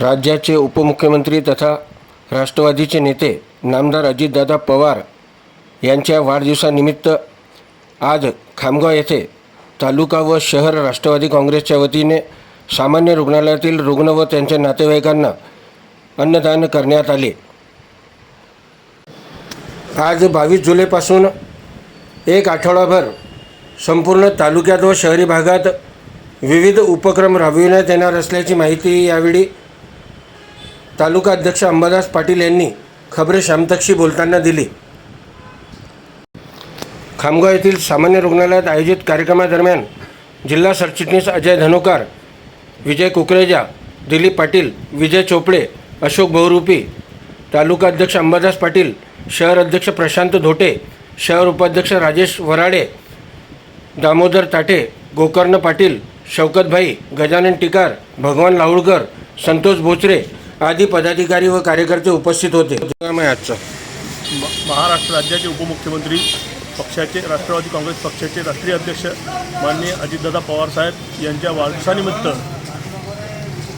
राज्याचे उपमुख्यमंत्री तथा राष्ट्रवादीचे नेते नामदार अजितदादा पवार यांच्या वाढदिवसानिमित्त आज खामगाव येथे तालुका व शहर राष्ट्रवादी काँग्रेसच्या वतीने सामान्य रुग्णालयातील रुग्ण व त्यांच्या नातेवाईकांना अन्नदान करण्यात आले. आज बावीस जुलैपासून एक आठवडाभर संपूर्ण तालुक्यात व शहरी भागात विविध उपक्रम राबविण्यात येणार असल्याची माहिती यावेळी तालुका अध्यक्ष अंबादास पाटील यांनी खबरे शामतकशी बोलताना दिली. खामगाव येथील सामान्य रुग्णालयात आयोजित कार्यक्रमादरम्यान जिल्हा सरचिटणीस अजय धनोकार विजय कुकरेजा दिलीप पाटील विजय चोपडे अशोक बहुरूपी तालुका अध्यक्ष अंबादास पाटील शहर अध्यक्ष प्रशांत धोटे शहर उपाध्यक्ष राजेश वराडे दामोदर ताटे गोकर्ण पाटील शौकतभाई गजानन टिकार भगवान लाहुळकर संतोष बोचरे आदी पदाधिकारी व कार्यकर्ते उपस्थित होते. काम आहे आजचं. म- महाराष्ट्र राज्याचे उपमुख्यमंत्री पक्षाचे राष्ट्रवादी काँग्रेस पक्षाचे राष्ट्रीय अध्यक्ष माननीय अजितदादा पवारसाहेब यांच्या वाढदिवसानिमित्त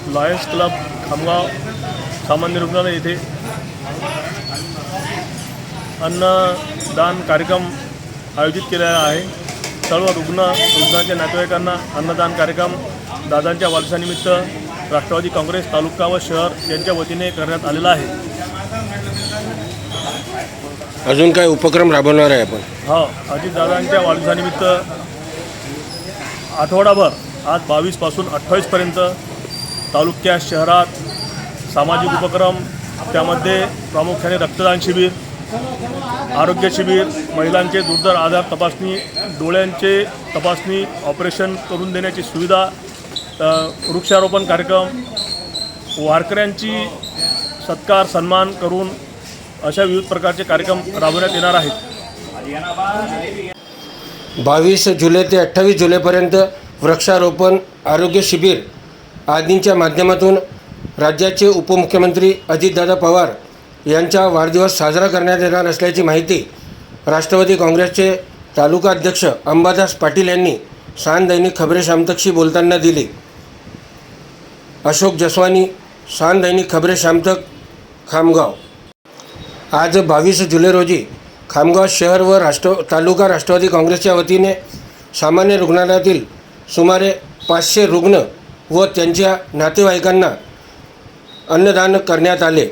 लॉयन्स क्लब खामगाव सामान्य रुग्णालय येथे अन्नदान कार्यक्रम आयोजित केलेला आहे. सर्व रुग्ण रुग्णाच्या नातेवाईकांना अन्नदान कार्यक्रम दादांच्या वाढदिवसानिमित्त राष्ट्रवादी काँग्रेस तालुका व शहर यांच्या वतीने करण्यात आलेला आहे. अजून काय उपक्रम राबवणार आहे आपण? हो अजितदादांच्या वाढदिवसानिमित्त आठवडाभर आज बावीसपासून अठ्ठावीसपर्यंत तालुक्यात शहरात सामाजिक उपक्रम त्यामध्ये प्रामुख्याने रक्तदान शिबिर आरोग्य शिबिर महिलांचे दुर्धर आधार तपासणी डोळ्यांचे तपासणी ऑपरेशन करून देण्याची सुविधा वृक्षारोपण कार्यक्रम वारकऱ्यांची सत्कार सन्मान करून अशा विविध प्रकारचे कार्यक्रम राबवण्यात येणार आहेत. बावीस जुलै ते अठ्ठावीस जुलैपर्यंत वृक्षारोपण आरोग्य शिबिर आदींच्या माध्यमातून राज्याचे उपमुख्यमंत्री अजितदादा पवार यांचा वाढदिवस साजरा करण्यात येणार असल्याची माहिती राष्ट्रवादी काँग्रेसचे तालुका अध्यक्ष अंबादास पाटील यांनी सान दैनिक खबरे शामतकशी बोलताना दिली. अशोक जसवानी शान दैनिक खबरे शामतक खामगाव. आज बावीस जुलै रोजी खामगाव शहर व राष्ट्र तालुका राष्ट्रवादी काँग्रेसच्या वतीने सामान्य रुग्णालयातील सुमारे पाचशे रुग्ण व त्यांच्या नातेवाईकांना अन्नदान करण्यात आले.